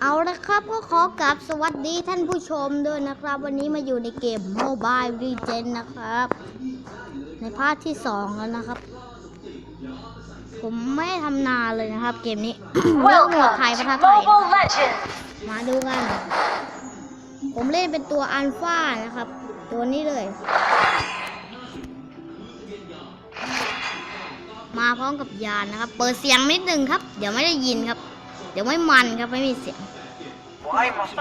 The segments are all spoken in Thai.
เอาละครับก็ขอกราบสวัสดีท่านผู้ชมด้วยนะครับ วันนี้มาอยู่ในเกม Mobile Legends นะครับ ในภาคที่สองแล้วนะครับ ผมไม่ได้ทำนานเลยนะครับ เกมนี้เรื่องหมวด Welcome ไทยประ to ทับไทย Mobile Legends! มาดูกัน ผมเล่นเป็นตัวอัลฟานะครับ ตัวนี้เลย มาพร้อมกับยานนะครับ เปิดเสียงนิดนึงครับ เดี๋ยวไม่ได้ยินครับเดี๋ยวไม่มันครับไม่มีเสียง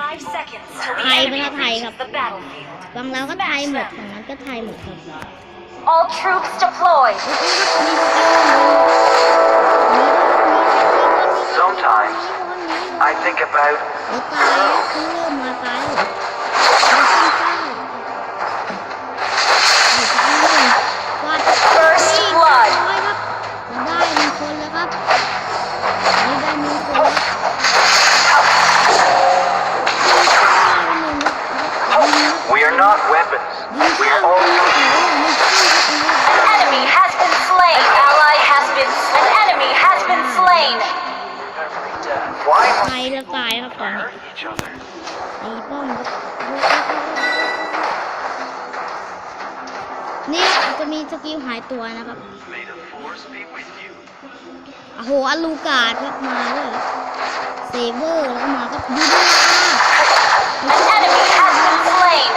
Five seconds till the Thai enemy ภาษาไทยครับ reaches the battlefield. บางเราก็ไทยหมดฝั่งนั้นก็ไทยหมดครับ All troops deployed! Sometimes I think about เดี๋ยวตายแล้วคือเริ่มมาตาย จะตายครับตอนนี้ hurt each other? ตีป้อมครับนี่จะมีสกิลหายตัวนะครับ May the force be with you. โอ้โหอลูกาดครับมาเลยเซเวอร์แล้วก็มาครับยูดา An enemy has been slain!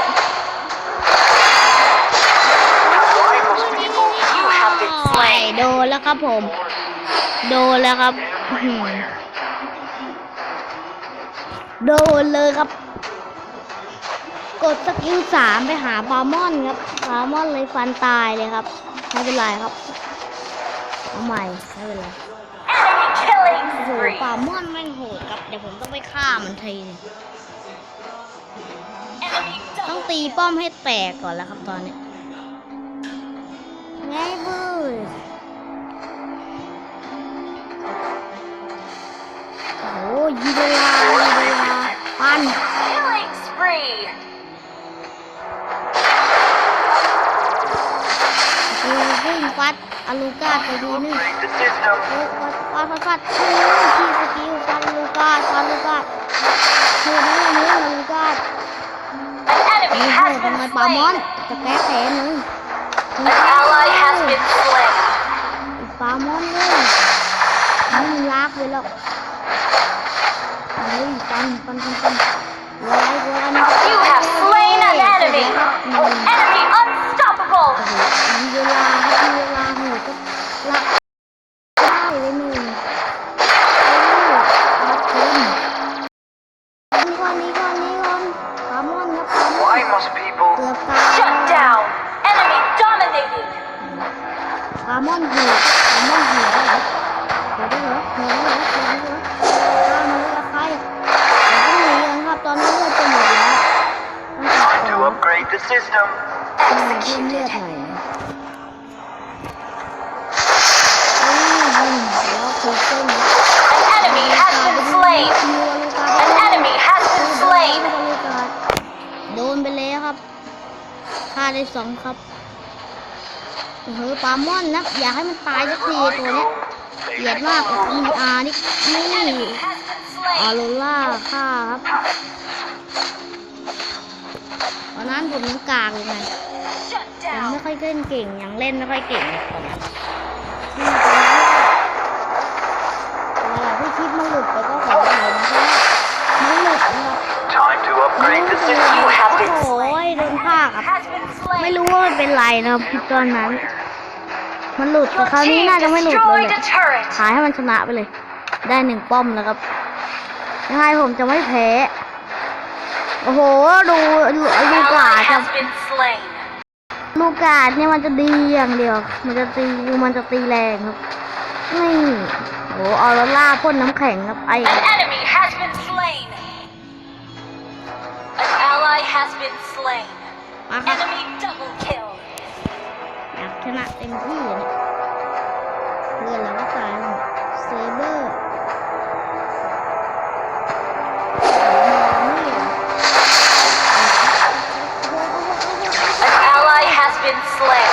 Why must people You have been ไป slain! โดนแล้วครับผม โดนแล้วครับอื้อหือ โดนเลยครับ กดสกิลสามไปหาปามอนครับปามอนเลยฟันตายเลยครับ ไม่เป็นไรครับ เอาใหม่ไม่เป็นไรโอ้โหปามอนแม่งโหดครับ เดี๋ยวผมต้องไปฆ่ามันทีต้องตีป้อมให้แตกก่อนแล้วครับตอนนี้ไงบูโอ้โหยีเลายีเวลา ปัน killing spree! โอ้วิ่งฟัดอาลูกาดไปดีนึง Upgrade the system. โอ้ฟัดฟัดฟัดฟัดโอ้ยที่สกิลฟัดอาลูกาดฟัดอาลูกาดโหดนะวันนี้อาลูกาด An โอ้ enemy โห has ทำ been ไมปลาม่อน slain! จะแก้แค้นเลย An ally has been slain! ปลาม่อนเลยมันลากไปแล้วเฮ้ย ปันปันปันปันวัวไรวัวไร You have slain an enemy! โอ้โห Enemy the system? เพิ่มเลือดหน่อยนะอืมแล้วคือเส้น An enemy has been slain! An enemy has been slain! โดนไปแล้วครับฆ่าได้สองครับโอ้โหปลาม่อนนะอยากให้มันตายสักทีตัวเนี้ยเกลียดมากอินอาร์นี่นี่ Has been อา slain! โรล่าฆ่าครับ ตอนนั้นผมยังกากอยู่ไง Shut ยังไม่ down! ค่อยเล่นเก่ง ยังเล่นไม่ค่อยเก่งตอนนั้นที่ตอนนั้นเวลาที่คลิปมันหลุดไปก็ขอโทษนะครับมันหลุดนะครับ Time to upgrade the โอ้ system. โหโดนฆ่าครับ Has been slain! ไม่รู้ว่ามันเป็นไรนะครับตอนนั้น มันหลุดแต่ Your คราวนี้ team น่าจะไม่หลุดเลย destroyed a turret! ขายให้มันชนะไปเลย ได้หนึ่งป้อมแล้วครับยังไงผมจะไม่แพ้ โอ้โห ดูลูลูกา Ally จะ has been slain! ลูกาเนี่ยมันจะดีอย่างเดียว มันจะตีมันจะตีแรงครับ นี่ โอ้ออโรล่าพ่นน้ำแข็งครับไอ An enemy has been slain! An ally has been slain! มาครับ Enemy double kill! อยากชนะเต็มที่เลย ally has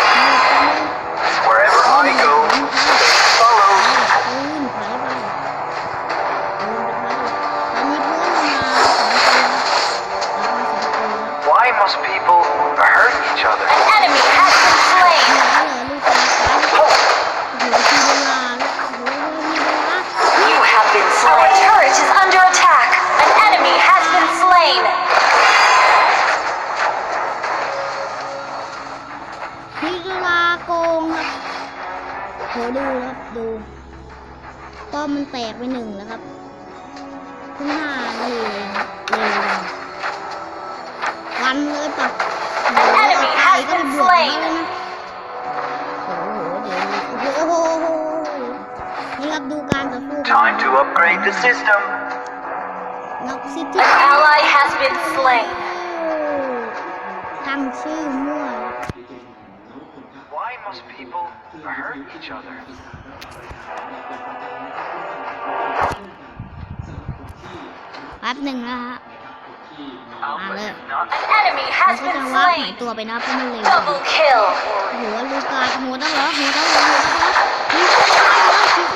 รับดูการต่อสู้กัน Time to upgrade the system. น็อกซิตี้ An ally has been slain. ตั้งชื่อมั่ว Why must people hurt each other? แป๊บหนึ่งนะฮะ Alpha Alright. is not An enemy มัน has ก็จะ been ว่าหาย slain. ตัวไปนะเพราะมันเร็ว Double kill. หัวลูกาหัวตั้งเหรอหัวตั้งเหรอหัวตั้งเหรอคิดเลยคิดเลยคิดเลย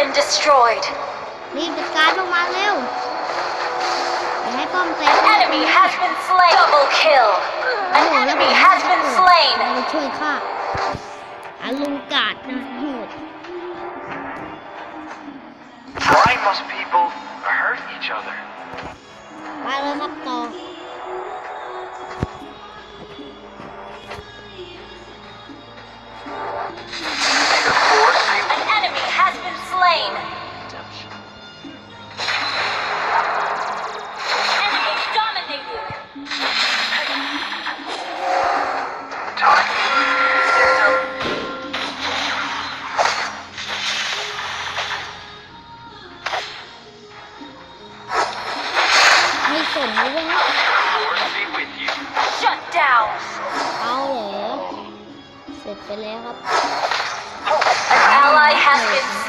been destroyed. รีบจัดการลงมาเร็วอย่าให้ป้อมแตก An enemy has been slain. Double kill. โอ้ An โหแล้วผม enemy has been slain. เราไปช่วยฆ่าอาลูกาดนะโหด Why must people hurt each other? ไปเลยครับ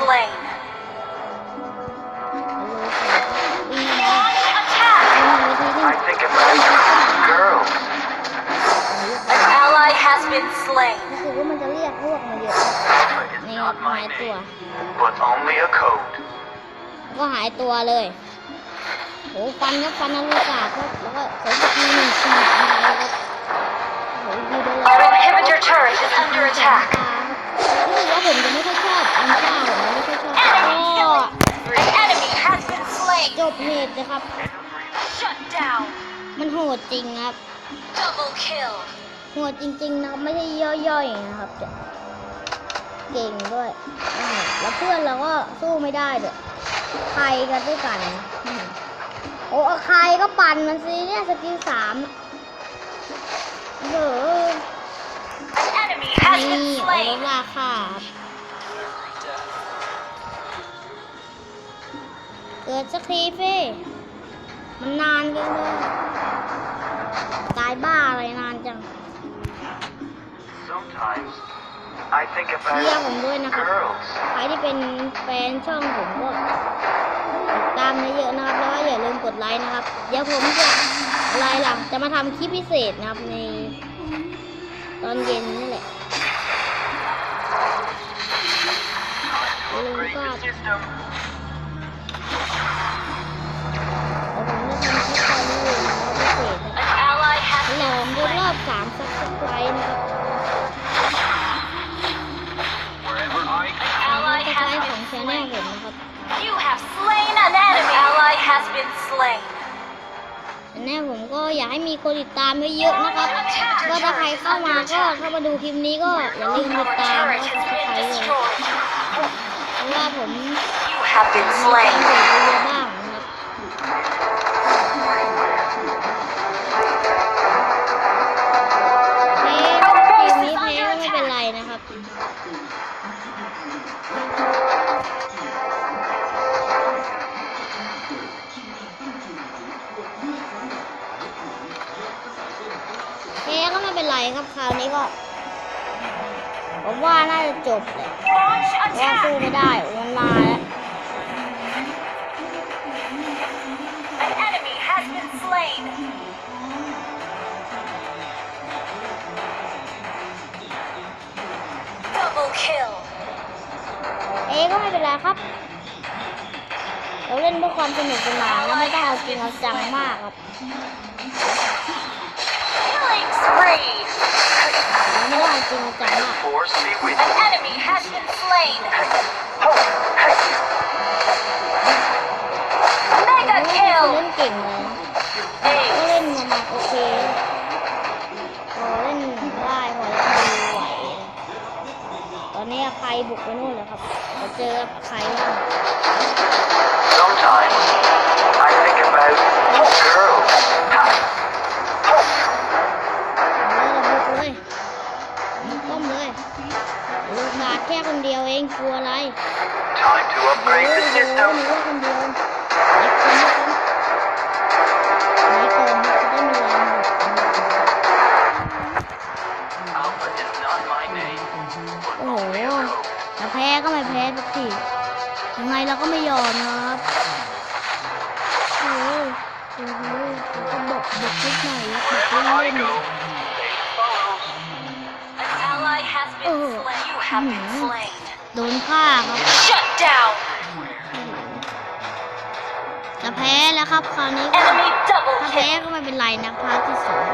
ทีนึง I think about girls. An ally has been slain. รู้สึกว่ามันจะเรียกพวกมาเยอะ Alpha is นี่ครับ not หาย my ตัว name, but only a code. ก็หายตัวเลยโหฟันก็ฟันอลูกาครับแล้วก็ใช้สกิลหนึ่งขีดอะไรครับโหดีด้วย Our inhibitor turret is under attack. รู้สึกว่าผมจะไม่ค่อยชอบอันเก้าผมไม่ค่อยชอบ Enemy ก็ killing. An enemy has been slain. จบเหตุนะครับ Shut down. มันโหดจริงครับ Double kill. โหดจริงๆนะครับไม่ใช่ย่อยๆนะครับแต่เก่งด้วยโอ้โหแล้วเพื่อนเราก็สู้ไม่ได้ด้วยใครกันด้วยกันอืมโอ้เอาใครก็ปั่นมันสิเนี่ยสกิลสามเออ An enemy has นี่ been โอ้ slain. ราคา กิดสักทีเฟ่มันนานเกินเลยตายบ้าอะไรนานจัง Sometimes I think เรียก about ผมด้วยนะครับ girls. ใครที่เป็นแฟนช่องผมก็ติดตามเยอะๆนะครับ แล้วก็อย่าลืมกดไลค์นะครับ เดี๋ยวผมจะอะไรล่ะจะมาทำคลิปพิเศษนะครับในตอนเย็นนี่แหละ Upgrade the system. มีคนติดตามไม่เยอะนะครับ ก็ถ้าใครเข้ามาก็เข้ามาดูคลิปนี้ก็อย่าลืมติดตามนะคดติดตาเลยเพราะว่าผมมีคเก่งเยอะบ้างนะครับ รครับคราวนี้ก็ ผมว่าน่าจะจบเลย Launch ว่าสู้ attack. ไม่ได้มันมาแล้ว An enemy has been slain. Double kill. เอก็ไม่เป็นไรครับ เราเล่นเพื่อความสนุกสนานแล้วไม่ต้องเอาจริงเอาจังมากครับ Killing spree. เราไม่ต้องเอาจริงเอาจังมาก Force be with An you. enemy has been slain. Ho! Hey! Mega เล่ kill. นเก่งเลยนะก็ Ace. เล่นกันมาโอเคพอเล่นได้พอเล่นดูไหวตอนนี้ใครบุกไปนู่นแล้วครับจะเจอใครบ้าง Sometimes กลัวอะไร time to โอ้ upgrade โห the หนู system. ว่าคนเดียวเล็กคนเล็กคนไหนก่อนจะได้มีแรงบุก Alpha is not my name. โอ้โหแต่แพ้ก็ไม่แพ้สักทียังไงเราก็ไม่ยอมนะครับโอ้โหโอ้โหก็บกบกนิดหน่อยบก Wherever เล่ I น go, they follow. An ally has been Oh. slain. You have been Hmm. slain. ๆโดนฆ่าครับ Shut down. จะแพ้แล้วครับคราวนี้ก็ Enemy double ถ้าแพ้ kill. ก็ไม่เป็นไรนะพาร์ทที่สอง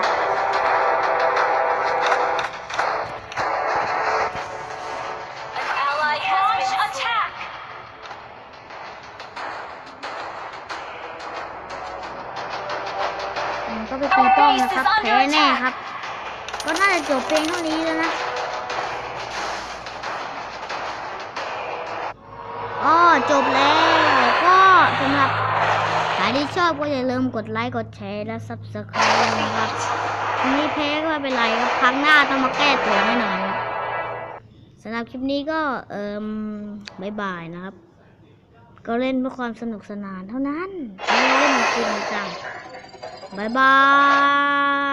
An ally has Launch been attack. อืมก็ไปตีป้อมนะครับแพ้แน่ครับ ก็น่าจะจบเพลงเท่านี้แล้วนะ จบแล้วก็สำหรับใครที่ชอบก็อย่าลืมกดไลค์กดแชร์และ subscribe นะครับทีนี้แพ้ก็ไม่เป็นไรครับครั้งหน้าต้องมาแก้ตัวแน่นอนครับสำหรับคลิปนี้ก็เอ่มบายบายนะครับ ก็เล่นเพื่อความสนุกสนานเท่านั้นไม่ได้เล่นจริงจังบายบาย